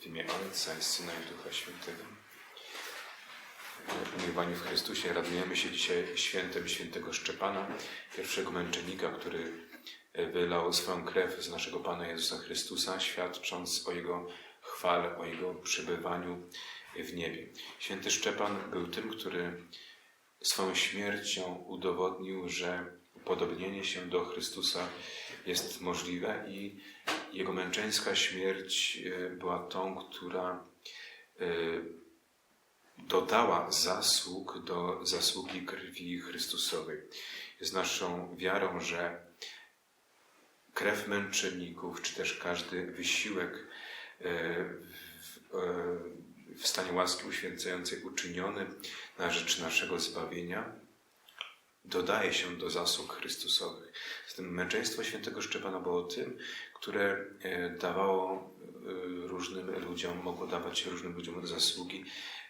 W imię Ojca i Syna i Ducha Świętego. Umiłowani w Chrystusie, radujemy się dzisiaj świętem świętego Szczepana, pierwszego męczennika, który wylał swoją krew z naszego Pana Jezusa Chrystusa, świadcząc o Jego chwale, o Jego przebywaniu w niebie. Święty Szczepan był tym, który swoją śmiercią udowodnił, że upodobnienie się do Chrystusa jest możliwe i jego męczeńska śmierć e, była tą, która e, dodała zasług do zasługi krwi Chrystusowej. Jest naszą wiarą, że krew męczenników, czy też każdy wysiłek e, w, w stanie łaski uświęcającej uczyniony na rzecz naszego zbawienia, dodaje się do zasług Chrystusowych. Zatem męczeństwo świętego Szczepana było tym, które e, dawało e, różnym ludziom, mogło dawać różnym ludziom zasługi.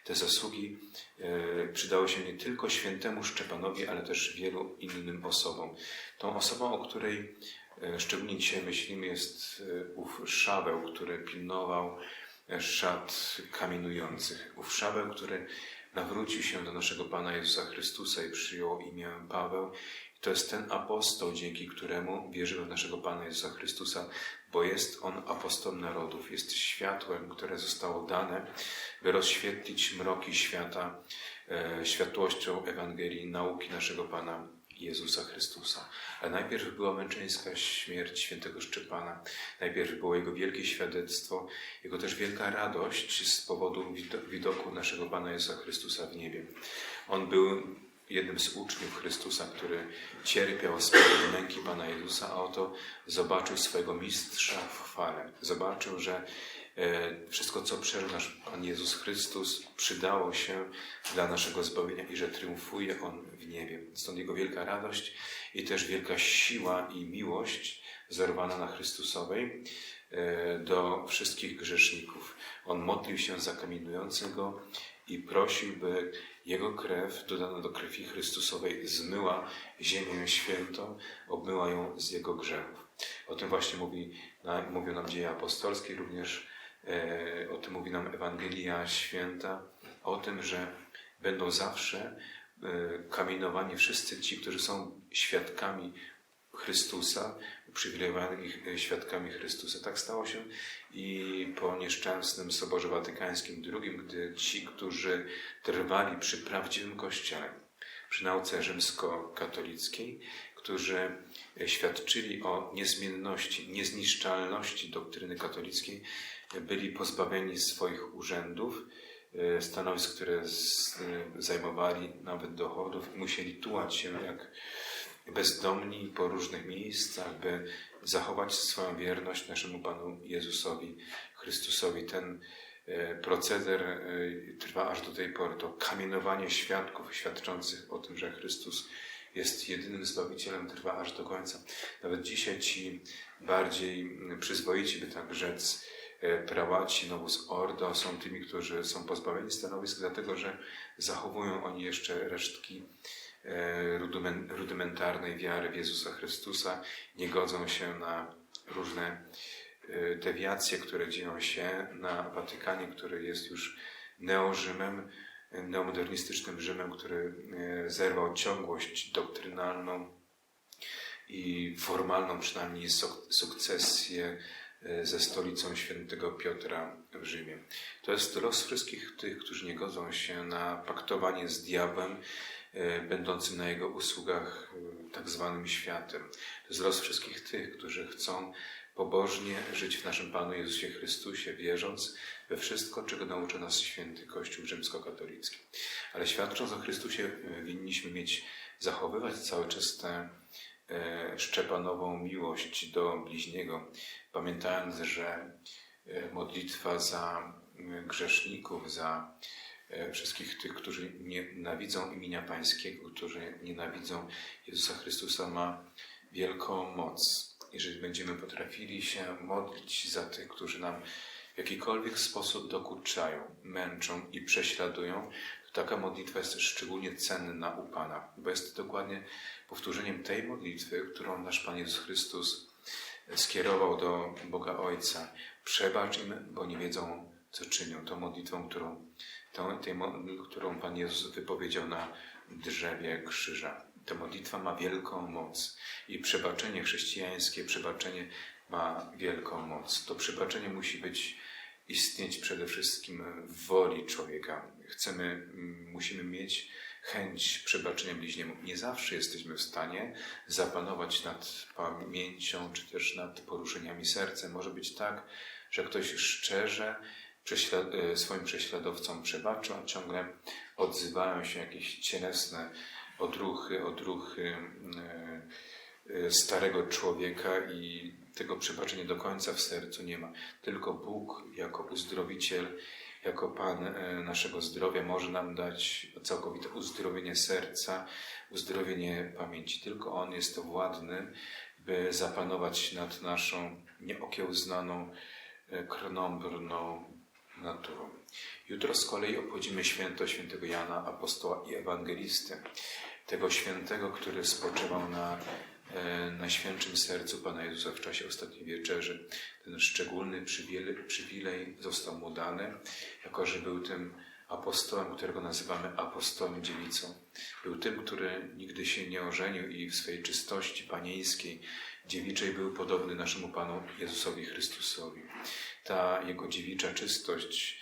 Te zasługi e, przydały się nie tylko świętemu Szczepanowi, ale też wielu innym osobom. Tą osobą, o której szczególnie dzisiaj myślimy, jest ów Szabeł, który pilnował szat kamienujących. Ów Szabeł, który nawrócił się do naszego Pana Jezusa Chrystusa i przyjął imię Paweł. I to jest ten apostoł, dzięki któremu wierzymy w naszego Pana Jezusa Chrystusa, bo jest on apostołem narodów, jest światłem, które zostało dane, by rozświetlić mroki świata e, światłością Ewangelii, nauki naszego Pana Jezusa Chrystusa. Ale najpierw była męczeńska śmierć świętego Szczepana, najpierw było jego wielkie świadectwo, jego też wielka radość z powodu widoku naszego Pana Jezusa Chrystusa w niebie. On był jednym z uczniów Chrystusa, który cierpiał z powodu męki Pana Jezusa, a oto zobaczył swojego mistrza w chwale. Zobaczył, że wszystko, co przeżył nasz Pan Jezus Chrystus, przydało się dla naszego zbawienia i że triumfuje On w niebie. Stąd Jego wielka radość i też wielka siła i miłość zerwana na Chrystusowej e, do wszystkich grzeszników. On modlił się za kamienującego i prosił, by Jego krew dodana do krwi Chrystusowej zmyła ziemię świętą, obmyła ją z Jego grzechów. O tym właśnie mówi, mówią nam dzieje apostolskie, również E, o tym mówi nam Ewangelia Święta, o tym, że będą zawsze e, kamienowani wszyscy ci, którzy są świadkami Chrystusa, uprzywilejowanymi e, świadkami Chrystusa. Tak stało się i po nieszczęsnym Soborze Watykańskim II, gdy ci, którzy trwali przy prawdziwym Kościele, przy nauce rzymskokatolickiej, którzy świadczyli o niezmienności, niezniszczalności doktryny katolickiej, byli pozbawieni swoich urzędów, e, stanowisk, które e, zajmowali, nawet dochodów, musieli tułać się jak bezdomni po różnych miejscach, by zachować swoją wierność naszemu Panu Jezusowi Chrystusowi. Ten e, proceder trwa aż do tej pory. To kamienowanie świadków świadczących o tym, że Chrystus jest jedynym Zbawicielem, trwa aż do końca. Nawet dzisiaj ci bardziej przyzwoici, by tak rzec, prałaci Novus Ordo są tymi, którzy są pozbawieni stanowisk, dlatego że zachowują oni jeszcze resztki e, rudymentarnej wiary w Jezusa Chrystusa, nie godzą się na różne e, dewiacje, które dzieją się na Watykanie, który jest już neorzymem, neomodernistycznym Rzymem, który zerwał ciągłość doktrynalną i formalną przynajmniej sukcesję E, ze stolicą świętego Piotra w Rzymie. To jest los wszystkich tych, którzy nie godzą się na paktowanie z diabłem, e, będącym na jego usługach e, tak zwanym światem. To jest los wszystkich tych, którzy chcą pobożnie żyć w naszym Panu Jezusie Chrystusie, wierząc we wszystko, czego naucza nas święty Kościół rzymskokatolicki. Ale świadcząc o Chrystusie, winniśmy mieć, zachowywać cały czas tę szczepanową miłość do bliźniego, pamiętając, że e, modlitwa za grzeszników, za e, wszystkich tych, którzy nienawidzą imienia Pańskiego, którzy nienawidzą Jezusa Chrystusa, ma wielką moc. Jeżeli będziemy potrafili się modlić za tych, którzy nam w jakikolwiek sposób dokuczają, męczą i prześladują, taka modlitwa jest szczególnie cenna u Pana, bo jest dokładnie powtórzeniem tej modlitwy, którą nasz Pan Jezus Chrystus skierował do Boga Ojca. Przebacz im, bo nie wiedzą, co czynią. Tą modlitwą, którą, tą, tej, którą Pan Jezus wypowiedział na drzewie krzyża. Ta modlitwa ma wielką moc i przebaczenie chrześcijańskie, przebaczenie ma wielką moc. To przebaczenie musi być istnieć przede wszystkim w woli człowieka. Chcemy, musimy mieć chęć przebaczenia bliźniemu. Nie zawsze jesteśmy w stanie zapanować nad pamięcią czy też nad poruszeniami serca. Może być tak, że ktoś szczerze e, swoim prześladowcom przebacza, a ciągle odzywają się jakieś cielesne odruchy, odruchy e, e, starego człowieka i tego przebaczenia do końca w sercu nie ma. Tylko Bóg jako uzdrowiciel jako Pan e, naszego zdrowia może nam dać całkowite uzdrowienie serca, uzdrowienie pamięci. Tylko On jest władny, by zapanować nad naszą nieokiełznaną, e, krnąbrną naturą. Jutro z kolei obchodzimy święto świętego Jana, apostoła i ewangelisty, tego świętego, który spoczywał na E, Najświętszym Sercu Pana Jezusa w czasie ostatniej wieczerzy. Ten szczególny przywilej został mu dany, jako że był tym apostołem, którego nazywamy apostołem dziewicą. Był tym, który nigdy się nie ożenił i w swojej czystości panieńskiej, dziewiczej był podobny naszemu Panu Jezusowi Chrystusowi. Ta jego dziewicza czystość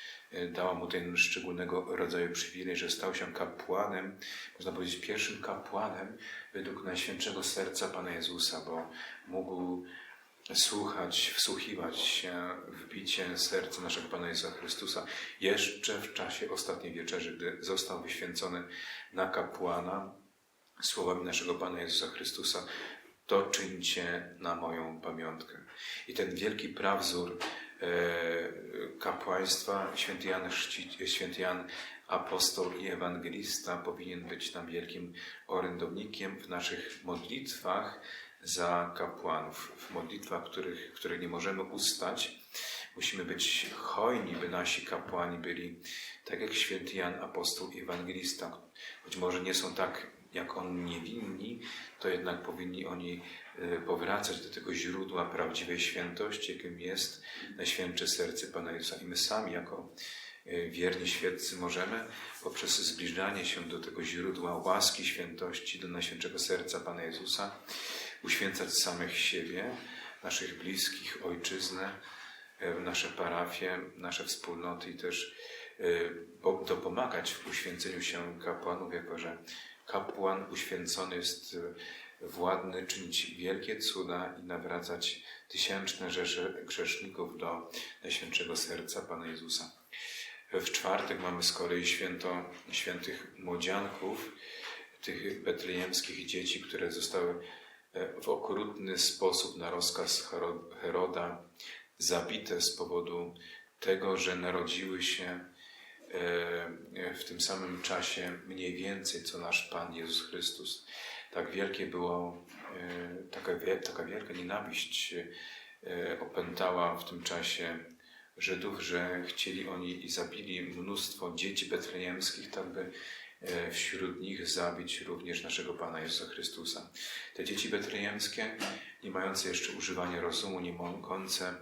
dała mu ten szczególnego rodzaju przywilej, że stał się kapłanem, można powiedzieć pierwszym kapłanem, według Najświętszego Serca Pana Jezusa, bo mógł słuchać, wsłuchiwać się w bicie serca naszego Pana Jezusa Chrystusa jeszcze w czasie ostatniej wieczerzy, gdy został wyświęcony na kapłana słowami naszego Pana Jezusa Chrystusa. To czyńcie na moją pamiątkę. I ten wielki prawzór e, kapłaństwa, święty Jan, święty Jan apostoł i ewangelista powinien być nam wielkim orędownikiem w naszych modlitwach za kapłanów, w modlitwach, których, których nie możemy ustać. Musimy być hojni, by nasi kapłani byli tak jak święty Jan, apostoł i ewangelista. Choć może nie są tak jak on niewinni, to jednak powinni oni e, powracać do tego źródła prawdziwej świętości, jakim jest Najświętsze Serce Pana Jezusa. I my sami jako E, wierni świeccy możemy poprzez zbliżanie się do tego źródła łaski, świętości, do Najświętszego Serca Pana Jezusa, uświęcać samych siebie, naszych bliskich, ojczyznę, e, nasze parafie, nasze wspólnoty i też dopomagać w uświęceniu się kapłanów, jako że kapłan uświęcony jest władny czynić wielkie cuda i nawracać tysięczne rzesze grzeszników do Najświętszego Serca Pana Jezusa. W czwartek mamy z kolei święto świętych młodzianków, tych betlejemskich dzieci, które zostały e, w okrutny sposób na rozkaz Heroda zabite z powodu tego, że narodziły się e, w tym samym czasie mniej więcej co nasz Pan Jezus Chrystus. Tak wielkie było, e, taka, taka wielka nienawiść opętała w tym czasie Żydów, że chcieli oni i zabili mnóstwo dzieci betlejemskich, tak by e, wśród nich zabić również naszego Pana Jezusa Chrystusa. Te dzieci betlejemskie, nie mające jeszcze używania rozumu, nie mogące,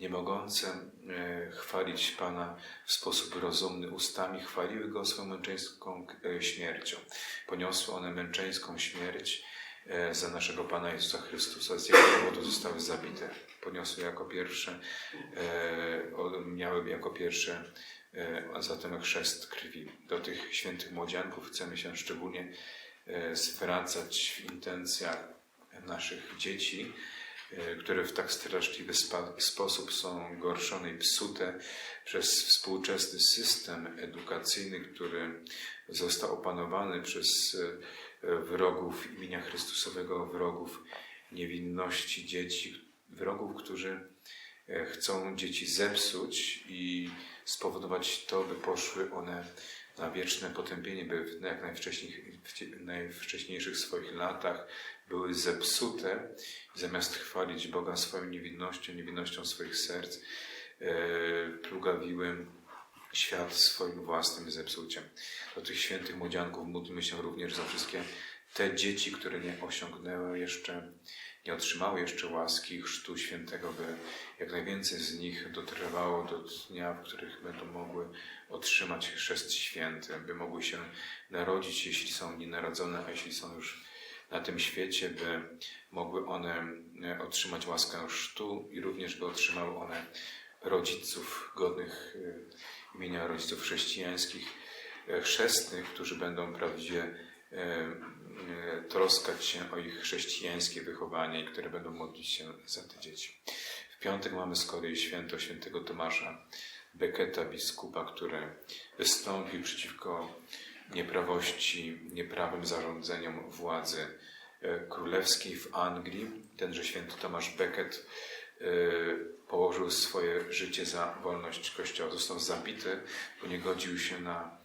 nie mogące e, chwalić Pana w sposób rozumny ustami, chwaliły Go swoją męczeńską e, śmiercią. Poniosły one męczeńską śmierć za naszego Pana Jezusa Chrystusa. Z jego powodu zostały zabite poniosły jako pierwsze, e, miały jako pierwsze, e, a zatem chrzest krwi. Do tych świętych młodzianków chcemy się szczególnie e, zwracać w intencjach naszych dzieci, które w tak straszliwy sposób są gorszone i psute przez współczesny system edukacyjny, który został opanowany przez wrogów imienia Chrystusowego, wrogów niewinności dzieci, wrogów, którzy e, chcą dzieci zepsuć i spowodować to, by poszły one na wieczne potępienie, by w jak najwcześniejszych swoich latach były zepsute zamiast chwalić Boga swoją niewinnością, niewinnością swoich serc, e, plugawiły świat swoim własnym zepsuciem. Do tych świętych młodzianków módlmy się również za wszystkie te dzieci, które nie osiągnęły jeszcze, nie otrzymały jeszcze łaski Chrztu Świętego, by jak najwięcej z nich dotrwało do dnia, w których będą mogły otrzymać Chrzest Święty, by mogły się narodzić, jeśli są nienarodzone, a jeśli są już na tym świecie, by mogły one e, otrzymać łaskę chrztu i również by otrzymały one rodziców godnych e, imienia rodziców chrześcijańskich, e, chrzestnych, którzy będą prawdziwie troskać się o ich chrześcijańskie wychowanie i które będą modlić się za te dzieci. W piątek mamy z kolei święto świętego Tomasza Beketa, biskupa, który wystąpił przeciwko nieprawości, nieprawym zarządzeniom władzy e, królewskiej w Anglii. Tenże święty Tomasz Becket e, położył swoje życie za wolność Kościoła. Został zabity, bo nie godził się na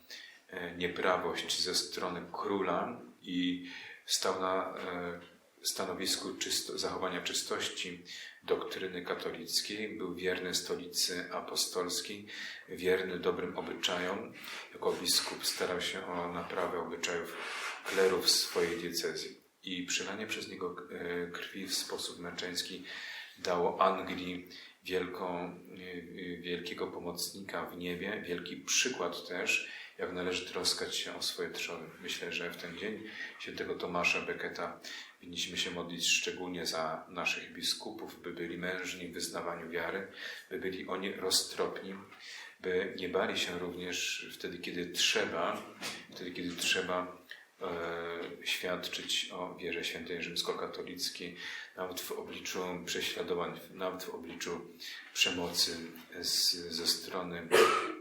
e, nieprawość ze strony króla i stał na stanowisku czysto, zachowania czystości doktryny katolickiej, był wierny stolicy apostolskiej, wierny dobrym obyczajom. Jako biskup starał się o naprawę obyczajów klerów swojej diecezji. I przylanie przez niego e, krwi w sposób męczeński dało Anglii wielką, e, wielkiego pomocnika w niebie, wielki przykład też, jak należy troskać się o swoje trzony. Myślę, że w ten dzień świętego Tomasza Beketa Winniśmy się modlić szczególnie za naszych biskupów, by byli mężni w wyznawaniu wiary, by byli oni roztropni, by nie bali się również wtedy, kiedy trzeba, wtedy, kiedy trzeba e, świadczyć o wierze świętej rzymskokatolickiej, nawet w obliczu prześladowań, nawet w obliczu przemocy z, ze strony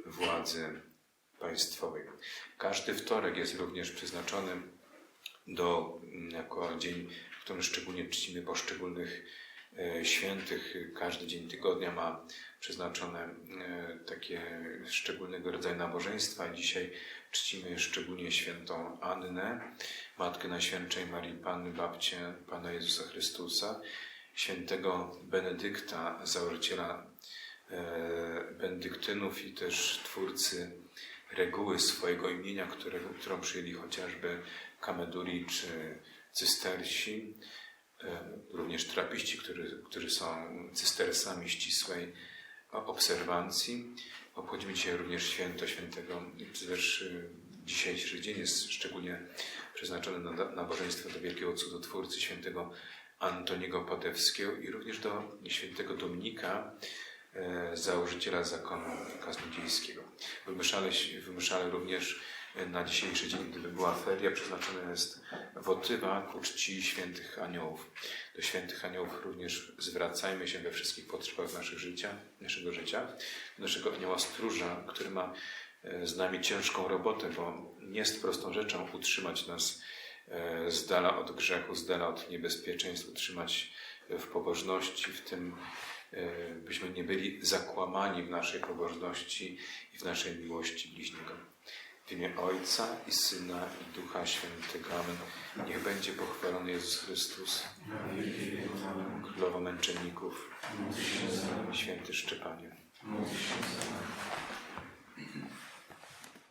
władzy państwowej. Każdy wtorek jest również przeznaczony do, mm, jako dzień, w którym szczególnie czcimy poszczególnych e, świętych. Każdy dzień tygodnia ma przeznaczone e, takie szczególnego rodzaju nabożeństwa. Dzisiaj czcimy szczególnie świętą Annę, Matkę Najświętszej Marii Panny, babcię Pana Jezusa Chrystusa, świętego Benedykta, założyciela e, Bendyktynów i też twórcy reguły swojego imienia, którego, którą przyjęli chociażby kameduri czy cystersi, e, również trapiści, którzy, którzy są cystersami ścisłej obserwancji. Obchodzimy dzisiaj również święto świętego, też e, dzisiejszy dzień jest szczególnie przeznaczony na nabożeństwo do wielkiego cudotwórcy świętego Antoniego Padewskiego i również do świętego Dominika, założyciela zakonu kaznodziejskiego. Wymuszali również na dzisiejszy dzień, gdyby była feria, przeznaczona jest wotywa ku czci świętych aniołów. Do świętych aniołów również zwracajmy się we wszystkich potrzebach naszych życia, naszego życia. Do naszego anioła stróża, który ma e, z nami ciężką robotę, bo nie jest prostą rzeczą utrzymać nas e, z dala od grzechu, z dala od niebezpieczeństw, utrzymać w pobożności, w tym e, byśmy nie byli zakłamani w naszej pobożności i w naszej miłości bliźniego. W imię Ojca i Syna i Ducha Świętego. Amen. Niech będzie pochwalony Jezus Chrystus, Królowo Męczenników, Święty Szczepanie.